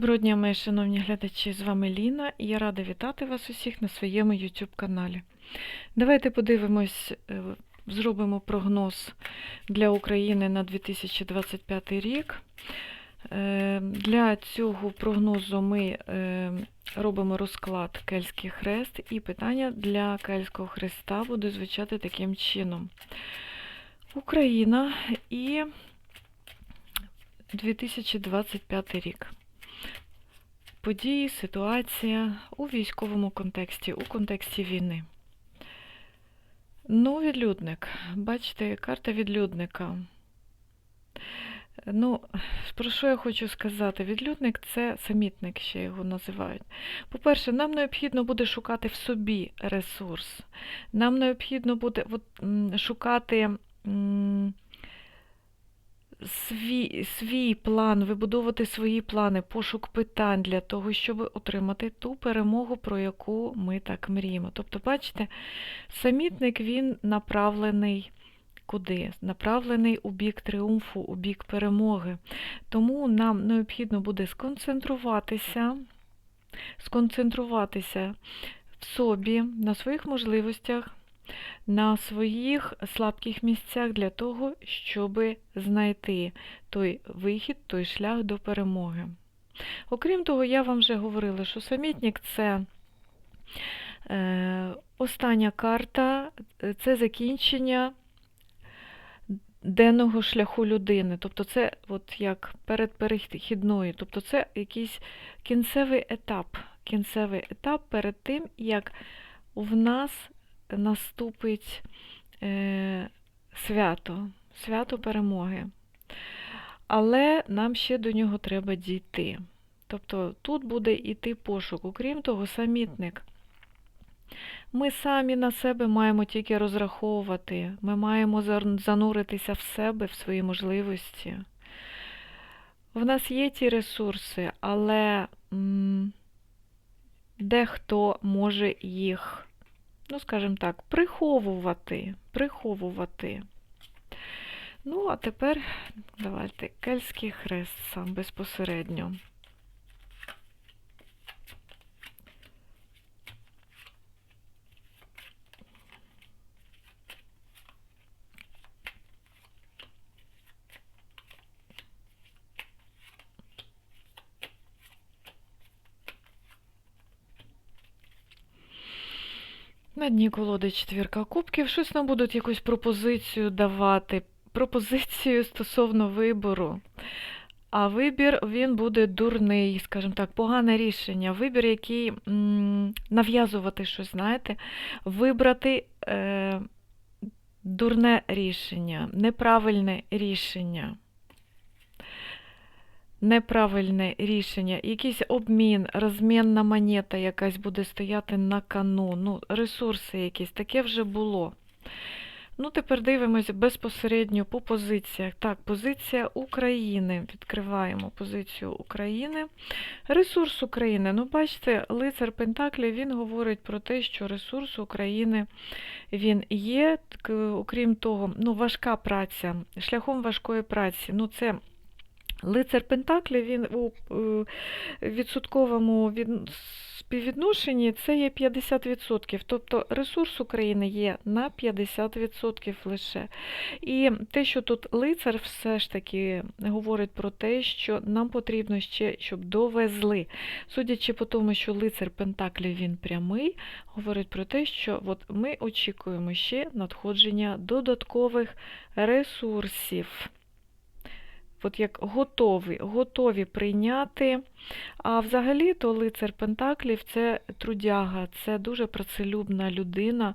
Доброго дня, мої шановні глядачі, з вами Ліна, і я рада вітати вас усіх на своєму YouTube каналі. Давайте подивимось, е, зробимо прогноз для України на 2025 рік. Е, Для цього прогнозу ми е, робимо розклад Кельський хрест, і питання для Кельського хреста буде звучати таким чином: Україна і 2025 рік. Події, ситуація у військовому контексті, у контексті війни. Ну, відлюдник. Бачите, карта відлюдника. Ну, про що я хочу сказати? Відлюдник це самітник, ще його називають. По-перше, нам необхідно буде шукати в собі ресурс. Нам необхідно буде от, шукати. м, свій, свій план, вибудовувати свої плани, пошук питань для того, щоб отримати ту перемогу, про яку ми так мріємо. Тобто, бачите, самітник він направлений куди? Направлений у бік тріумфу, у бік перемоги. Тому нам необхідно буде сконцентруватися, сконцентруватися в собі, на своїх можливостях на своїх слабких місцях для того, щоб знайти той вихід, той шлях до перемоги. Окрім того, я вам вже говорила, що самітник це е, остання карта, це закінчення денного шляху людини. Тобто це от як передперехідною, тобто це якийсь кінцевий етап, кінцевий етап перед тим, як в нас наступить е, свято, свято перемоги. Але нам ще до нього треба дійти. Тобто тут буде йти пошук. Окрім того, самітник. Ми самі на себе маємо тільки розраховувати, ми маємо зануритися в себе, в свої можливості. В нас є ті ресурси, але м, дехто може їх ну, скажімо так, приховувати, приховувати. Ну, а тепер давайте кельський хрест сам безпосередньо. На дні колоди четвірка кубків. Щось нам будуть якусь пропозицію давати. Пропозицію стосовно вибору. А вибір він буде дурний, скажімо так, погане рішення. Вибір, який нав'язувати щось, знаєте, вибрати е, дурне рішення, неправильне рішення неправильне рішення, якийсь обмін, розмінна монета якась буде стояти на кону, ну, ресурси якісь, таке вже було. Ну, тепер дивимося безпосередньо по позиціях. Так, позиція України. Відкриваємо позицію України. Ресурс України. Ну, бачите, лицар Пентаклі він говорить про те, що ресурс України він є. Окрім того, ну, важка праця, шляхом важкої праці. Ну, це Лицар Пентаклі він у відсотковому співвідношенні це є 50%. Тобто ресурс України є на 50% лише. І те, що тут лицар все ж таки говорить про те, що нам потрібно ще, щоб довезли. Судячи по тому, що лицар Пентаклі він прямий, говорить про те, що от ми очікуємо ще надходження додаткових ресурсів от як готові, готові прийняти. А взагалі, то лицар Пентаклів це трудяга, це дуже працелюбна людина,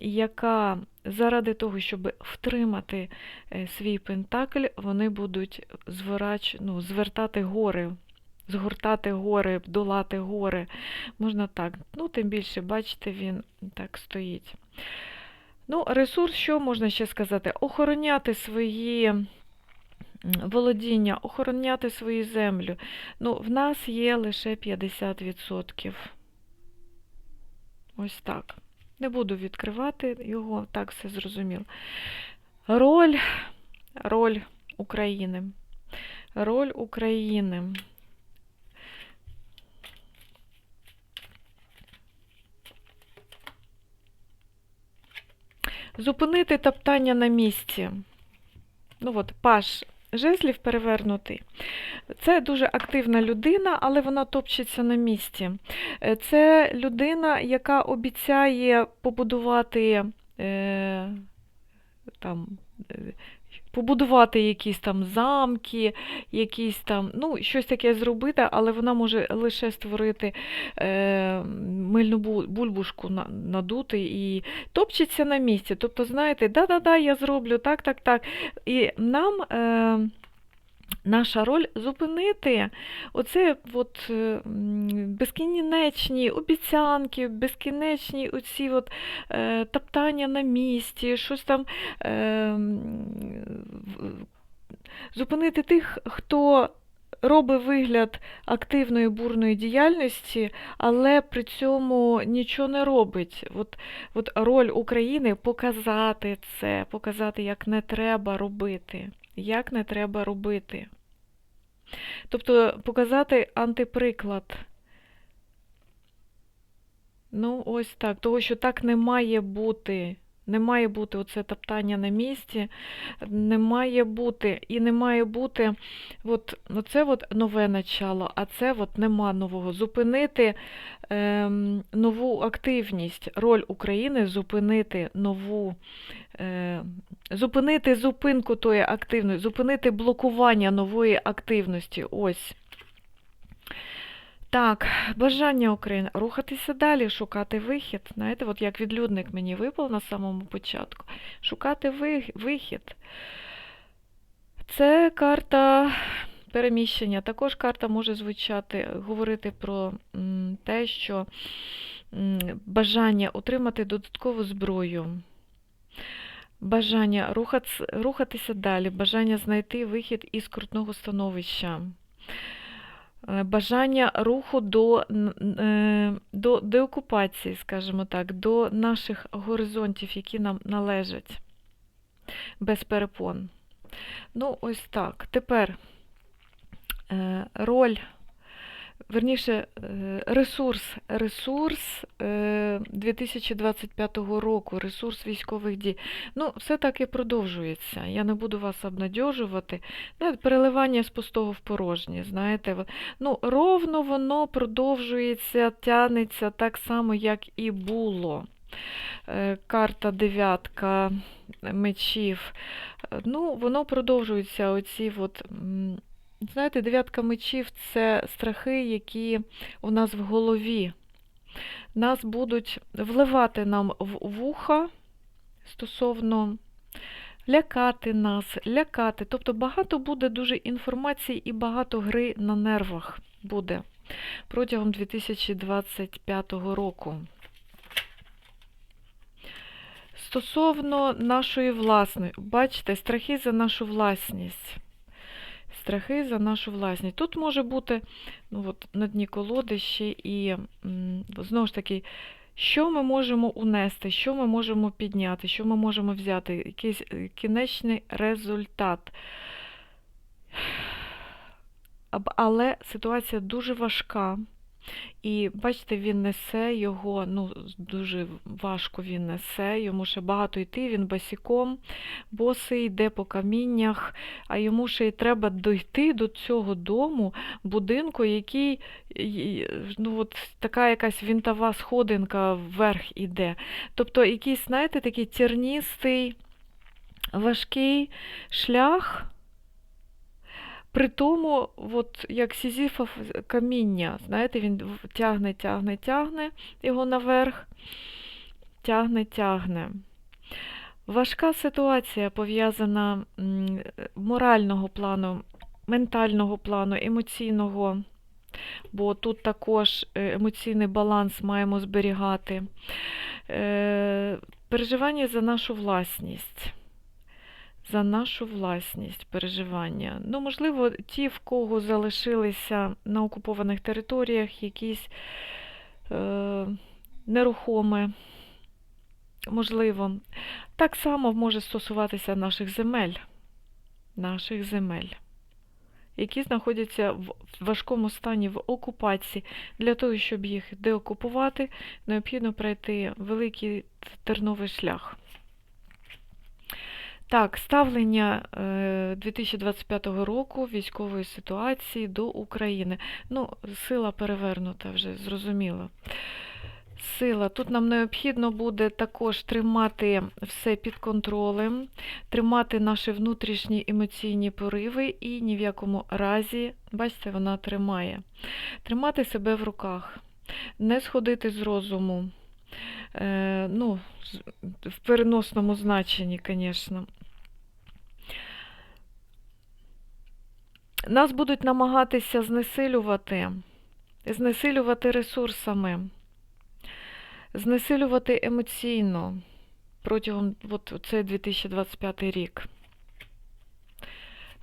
яка заради того, щоб втримати е, свій пентакль, вони будуть зворач, ну, звертати гори. Згортати гори, долати гори, можна так. Ну, тим більше, бачите, він так стоїть. Ну, Ресурс, що можна ще сказати? Охороняти свої володіння, охороняти свою землю. Ну, В нас є лише 50%. Ось так. Не буду відкривати його, так все зрозуміло. Роль, роль України. Роль України. Зупинити топтання на місці. Ну от, паш жезлів перевернутий. Це дуже активна людина, але вона топчеться на місці. Е, Це людина, яка обіцяє побудувати е, там. Побудувати якісь там замки, якісь там, ну, щось таке зробити, але вона може лише створити е, мильну бульбушку надути і топчеться на місці. Тобто, знаєте, да-да-да, я зроблю, так, так, так. І нам е, наша роль зупинити оце от, е, безкінечні обіцянки, безкінечні оці от, е, топтання на місці, щось там. Е, зупинити тих, хто робить вигляд активної бурної діяльності, але при цьому нічого не робить. От, от роль України показати це, показати, як не треба робити. Як не треба робити. Тобто показати антиприклад. Ну, ось так. Того, що так не має бути. Не має бути оце топтання на місці, не має бути, і не має бути от, оце от нове начало, а це от нема нового. Зупинити ем, нову активність, роль України зупинити нову, е, зупинити зупинку тої активної, зупинити блокування нової активності. Ось. Так, бажання України рухатися далі, шукати вихід. Знаєте, от як відлюдник мені випав на самому початку. Шукати вихід. Це карта переміщення. Також карта може звучати, говорити про те, що бажання отримати додаткову зброю. Бажання рухатися, далі, бажання знайти вихід із крутного становища. Е, Бажання руху до, е, до деокупації, скажімо так, до наших горизонтів, які нам належать без перепон. Ну, ось так. Тепер е, роль, верніше, е, ресурс, ресурс е, 2025 року, ресурс військових дій. Ну, все так і продовжується. Я не буду вас обнадьожувати. Ну, переливання з пустого в порожнє, знаєте. Ну, ровно воно продовжується, тянеться так само, як і було. Е, Карта дев'ятка мечів. Е, Ну, воно продовжується оці от. Знаєте, дев'ятка мечів це страхи, які у нас в голові. Нас будуть вливати нам в вуха стосовно лякати нас, лякати. Тобто багато буде дуже інформації і багато гри на нервах буде протягом 2025 року. Стосовно нашої власної, бачите, страхи за нашу власність. Страхи за нашу власність. Тут може бути ну, от, на дні колоди ще і, знову ж таки, що ми можемо унести, що ми можемо підняти, що ми можемо взяти, якийсь е, кінечний результат. Але ситуація дуже важка. І бачите, він несе його, ну, дуже важко він несе, йому ще багато йти, він босиком, босий йде по каміннях, а йому ще й треба дойти до цього дому, будинку, який, ну, от така якась вінтова сходинка вверх іде. Тобто якийсь, знаєте, такий терністий, важкий шлях. При тому, от як Сізіфов каміння, знаєте, він тягне, тягне, тягне його наверх, тягне, тягне. Важка ситуація пов'язана морального плану, ментального плану, емоційного, бо тут також е, емоційний баланс маємо зберігати. Е, Переживання за нашу власність за нашу власність переживання. Ну, можливо, ті, в кого залишилися на окупованих територіях якісь е, нерухоме, можливо. Так само може стосуватися наших земель, наших земель, які знаходяться в важкому стані в окупації. Для того, щоб їх деокупувати, необхідно пройти великий терновий шлях. Так, ставлення е, 2025 року військової ситуації до України. Ну, сила перевернута вже, зрозуміло. Сила. Тут нам необхідно буде також тримати все під контролем, тримати наші внутрішні емоційні пориви і ні в якому разі, бачите, вона тримає. Тримати себе в руках, не сходити з розуму. Е, ну, в переносному значенні, звісно. Нас будуть намагатися знесилювати, знесилювати ресурсами, знесилювати емоційно протягом от, цей 2025 рік.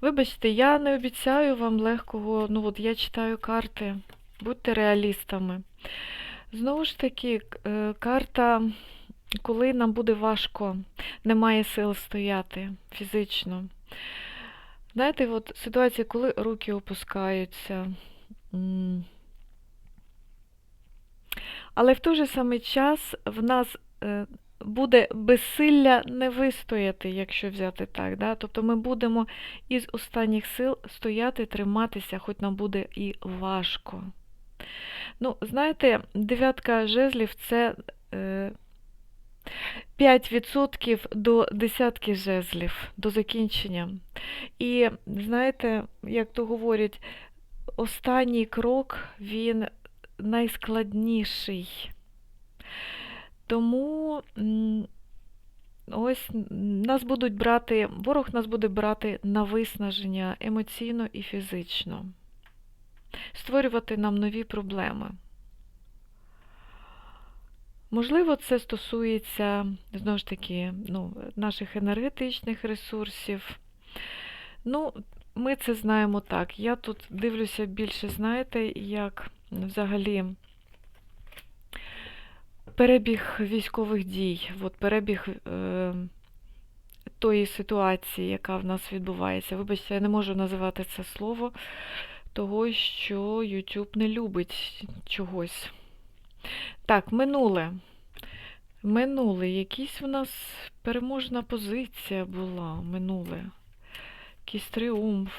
Вибачте, я не обіцяю вам легкого, ну от я читаю карти, будьте реалістами. Знову ж таки, е, карта, коли нам буде важко, немає сил стояти фізично. Знаєте, от ситуація, коли руки опускаються. Але в той же самий час в нас е, буде безсилля не вистояти, якщо взяти так. Да? Тобто ми будемо із останніх сил стояти, триматися, хоч нам буде і важко. Ну, знаєте, дев'ятка жезлів це е, 5% до десятки жезлів, до закінчення. І знаєте, як то говорять, останній крок він найскладніший. Тому ось нас будуть брати, ворог нас буде брати на виснаження емоційно і фізично, створювати нам нові проблеми. Можливо, це стосується, знову ж таки, ну, наших енергетичних ресурсів. Ну, ми це знаємо так. Я тут дивлюся більше, знаєте, як взагалі перебіг військових дій, от перебіг е, тої ситуації, яка в нас відбувається. Вибачте, я не можу називати це слово, того, що YouTube не любить чогось. Так, минуле. Минуле. Якісь в нас переможна позиція була. Минуле. Якийсь тріумф.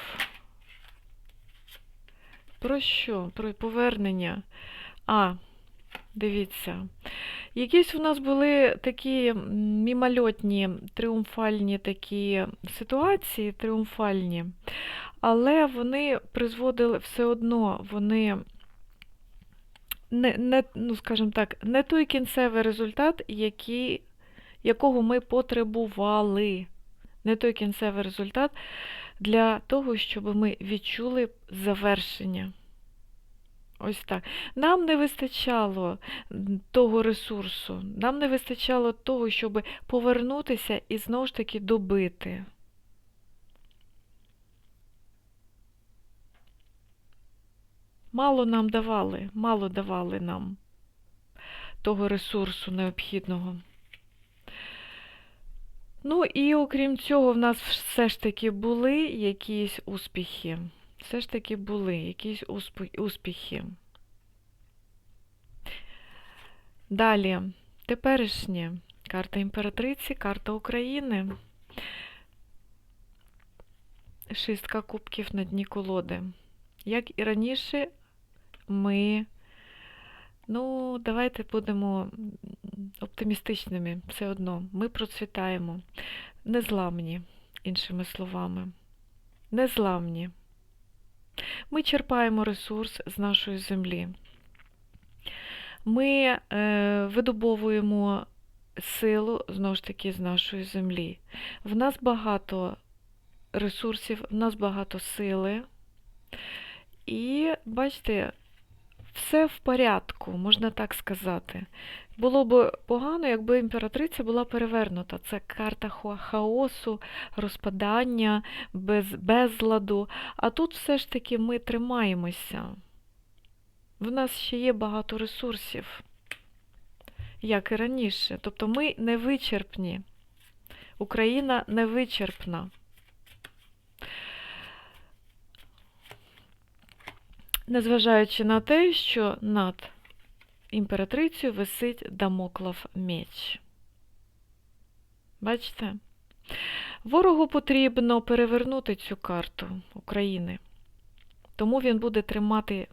Про що? Про повернення. А, дивіться. Якісь у нас були такі мімольотні, тріумфальні такі ситуації, тріумфальні, але вони призводили все одно, вони не, не, ну, скажімо так, не той кінцевий результат, який, якого ми потребували. Не той кінцевий результат для того, щоб ми відчули завершення. Ось так. Нам не вистачало того ресурсу, нам не вистачало того, щоб повернутися і знову ж таки добити. Мало нам давали, мало давали нам того ресурсу необхідного. Ну і окрім цього, в нас все ж таки були якісь успіхи. Все ж таки були якісь успіхи. Далі, теперішнє. Карта імператриці, карта України. Шістка кубків на дні колоди. Як і раніше, ми, ну, давайте будемо оптимістичними все одно. Ми процвітаємо. Незламні, іншими словами. Незламні. Ми черпаємо ресурс з нашої землі. Ми е, видобовуємо силу, знову ж таки, з нашої землі. В нас багато ресурсів, в нас багато сили. І бачите, все в порядку, можна так сказати. Було б погано, якби імператриця була перевернута. Це карта хаосу, розпадання, без, безладу. А тут все ж таки ми тримаємося. В нас ще є багато ресурсів, як і раніше. Тобто ми не вичерпні. Україна не вичерпна. Незважаючи на те, що над імператрицею висить дамоклов меч. Бачите? Ворогу потрібно перевернути цю карту України. Тому він буде тримати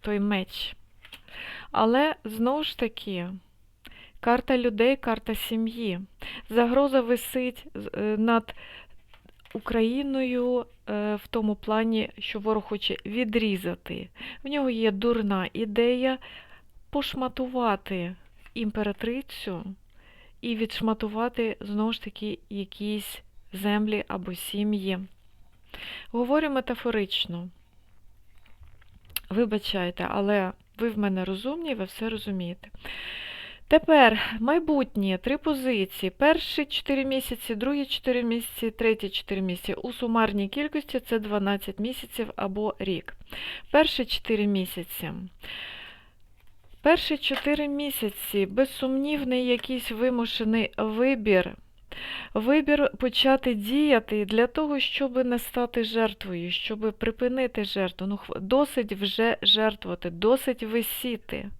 той меч. Але знову ж таки, карта людей, карта сім'ї. Загроза висить е, над Україною е, в тому плані, що ворог хоче відрізати. В нього є дурна ідея пошматувати імператрицю і відшматувати знову ж таки якісь землі або сім'ї. Говорю метафорично. Вибачайте, але ви в мене розумні, ви все розумієте. Тепер майбутнє три позиції. Перші 4 місяці, другі 4 місяці, треті 4 місяці. У сумарній кількості це 12 місяців або рік. Перші 4 місяці. Перші 4 місяці безсумнівний якийсь вимушений вибір. Вибір почати діяти для того, щоб не стати жертвою, щоб припинити жертву. Ну, досить вже жертвувати, досить висіти.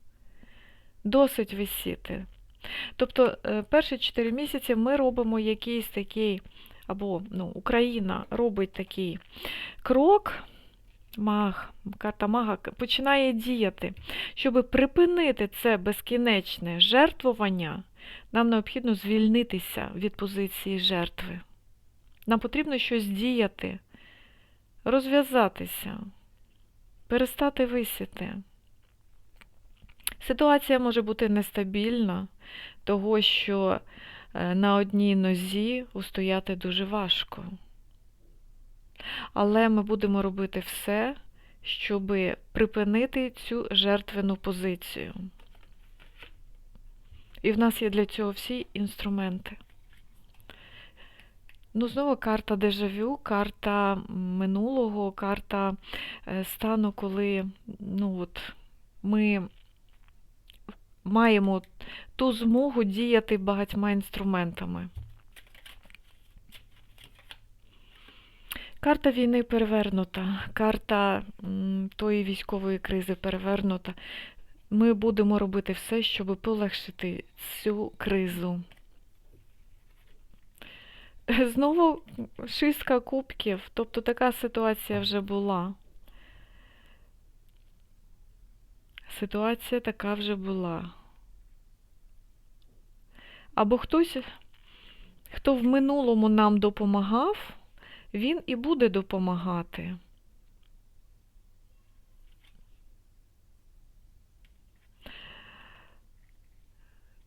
Досить висіти. Тобто, е, перші 4 місяці ми робимо якийсь такий, або ну, Україна робить такий крок, маг, карта мага починає діяти. Щоб припинити це безкінечне жертвування, нам необхідно звільнитися від позиції жертви. Нам потрібно щось діяти, розв'язатися, перестати висіти. Ситуація може бути нестабільна, того що е, на одній нозі устояти дуже важко. Але ми будемо робити все, щоб припинити цю жертвену позицію. І в нас є для цього всі інструменти. Ну, знову карта дежавю, карта минулого, карта е, стану, коли ну, от, ми маємо ту змогу діяти багатьма інструментами. Карта війни перевернута, карта тої військової кризи перевернута. Ми будемо робити все, щоб полегшити цю кризу. Знову шістка кубків, тобто така ситуація вже була. Ситуація така вже була. Або хтось, хто в минулому нам допомагав, він і буде допомагати.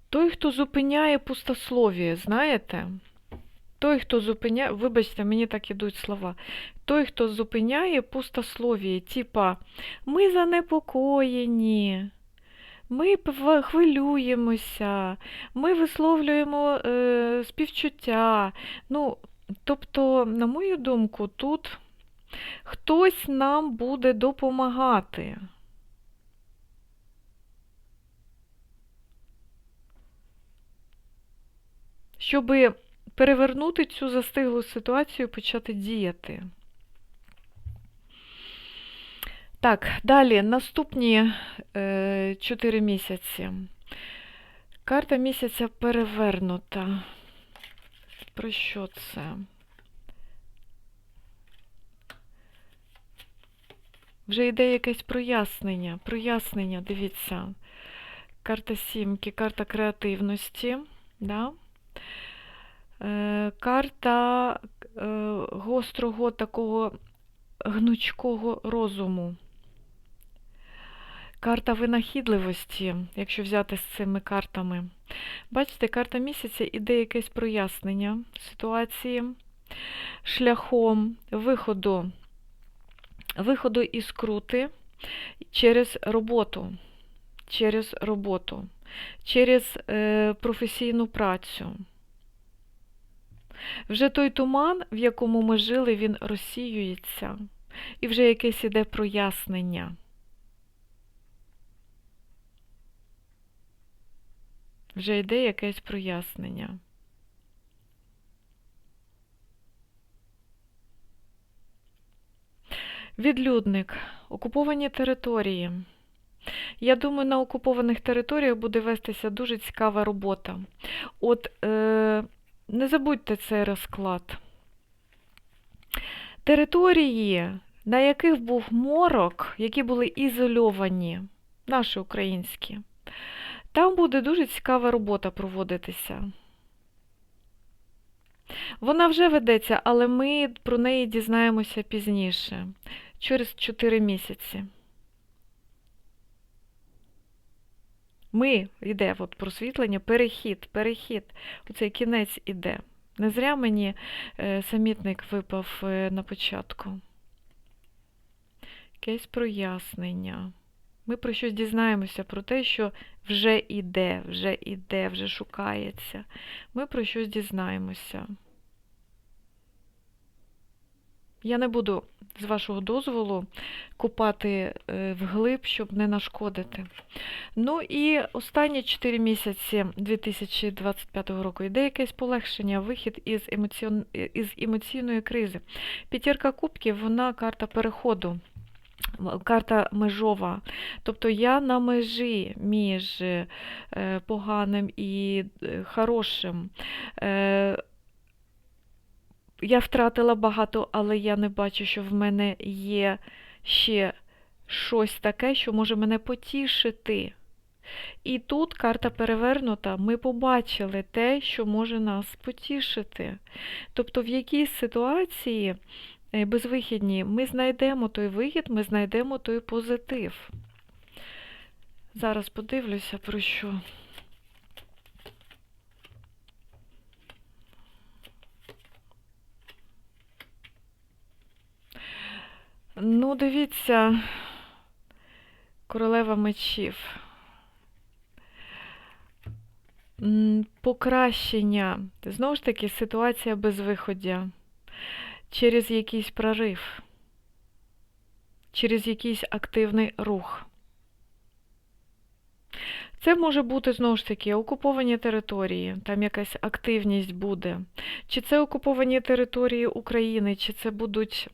Той, хто зупиняє пустослов'я, знаєте? Той, хто зупиняє, вибачте, мені так ідуть слова. Той, хто зупиняє пустослов'я, типа ми занепокоєні, ми хвилюємося, ми висловлюємо е, співчуття. Ну, тобто, на мою думку, тут хтось нам буде допомагати. Щоб перевернути цю застиглу ситуацію і почати діяти. Так, далі наступні е, 4 місяці. Карта місяця перевернута. Про що це? Вже йде якесь прояснення. Прояснення, дивіться. Карта сімки, карта креативності. Да? Е, карта е, гострого такого гнучкого розуму. Карта винахідливості, якщо взяти з цими картами. Бачите, карта місяця іде якесь прояснення ситуації шляхом виходу, виходу із крути через роботу, через роботу, через е, професійну працю. Вже той туман, в якому ми жили, він розсіюється, і вже якесь іде прояснення. Вже йде якесь прояснення. Відлюдник. Окуповані території. Я думаю, на окупованих територіях буде вестися дуже цікава робота. От е, Не забудьте цей розклад. Території, на яких був морок, які були ізольовані, наші українські, там буде дуже цікава робота проводитися. Вона вже ведеться, але ми про неї дізнаємося пізніше, через 4 місяці. Ми йде от просвітлення, перехід, перехід. Оцей кінець іде. Не зря мені е, самітник випав е, на початку. Якесь прояснення. Ми про щось дізнаємося, про те, що вже іде, вже іде, вже шукається. Ми про щось дізнаємося. Я не буду, з вашого дозволу, купати е, вглиб, щоб не нашкодити. Ну і останні 4 місяці 2025 року йде якесь полегшення, вихід із, емоціон... із емоційної кризи. П'ятірка кубків, вона карта переходу. Карта межова. Тобто я на межі між е, поганим і е, хорошим. Я втратила багато, але я не бачу, що в мене є ще щось таке, що може мене потішити. І тут карта перевернута, ми побачили те, що може нас потішити. Тобто в якійсь ситуації е, безвихідній ми знайдемо той вихід, ми знайдемо той позитив. Зараз подивлюся, про що. Ну, дивіться, королева мечів. Покращення. Знову ж таки, ситуація безвиходя. Через якийсь прорив, через якийсь активний рух. Це може бути, знову ж таки, окуповані території, там якась активність буде. Чи це окуповані території України, чи це будуть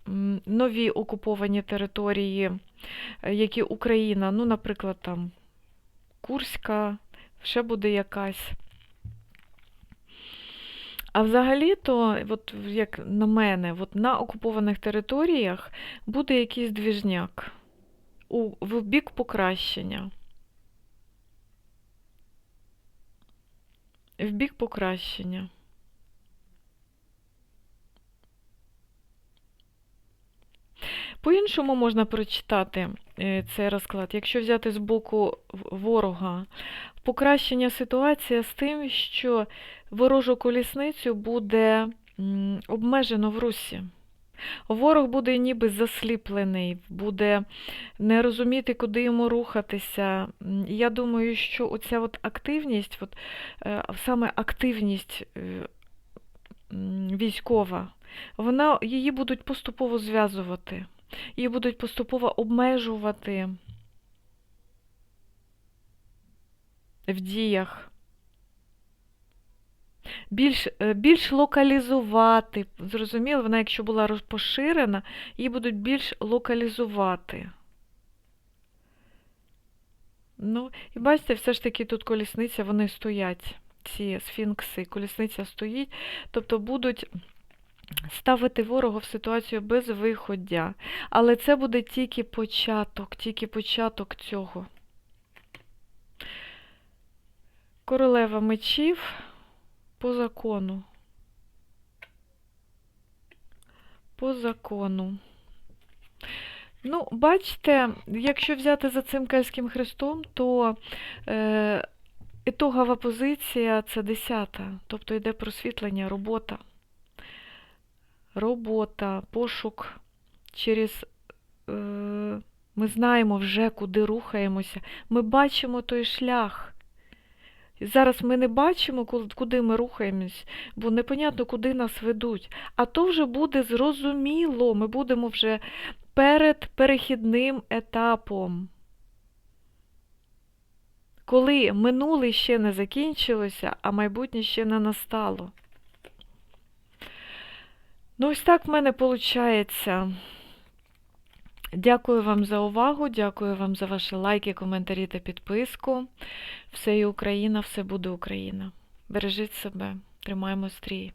нові окуповані території, е, які Україна, ну, наприклад, там Курська, ще буде якась. А взагалі-то, от як на мене, от на окупованих територіях буде якийсь двіжняк у, в бік покращення. В бік покращення. По-іншому можна прочитати е, цей розклад. Якщо взяти з боку ворога, покращення ситуація з тим, що ворожу колісницю буде обмежено в русі. Ворог буде ніби засліплений, буде не розуміти, куди йому рухатися. Я думаю, що оця от активність, от, е, саме активність е, військова, вона, її будуть поступово зв'язувати, її будуть поступово обмежувати в діях. Більш, е, більш локалізувати. Зрозуміло, вона, якщо була роз- поширена, її будуть більш локалізувати. Ну, і бачите, все ж таки тут колісниця, вони стоять, ці сфінкси, колісниця стоїть, тобто будуть ставити ворога в ситуацію безвиходя. Але це буде тільки початок, тільки початок цього. Королева мечів по закону. По закону. Ну, бачите, якщо взяти за цим кельтським хрестом, то е, ітогова позиція це десята, тобто йде просвітлення, робота. Робота, пошук через. Е, ми знаємо вже, куди рухаємося. Ми бачимо той шлях. І Зараз ми не бачимо, куди ми рухаємось, бо непонятно, куди нас ведуть. А то вже буде зрозуміло, ми будемо вже перед перехідним етапом. Коли минуле ще не закінчилося, а майбутнє ще не настало. Ну, ось так в мене виходить. Дякую вам за увагу, дякую вам за ваші лайки, коментарі та підписку. Все є Україна, все буде Україна. Бережіть себе. Тримаємо стрій.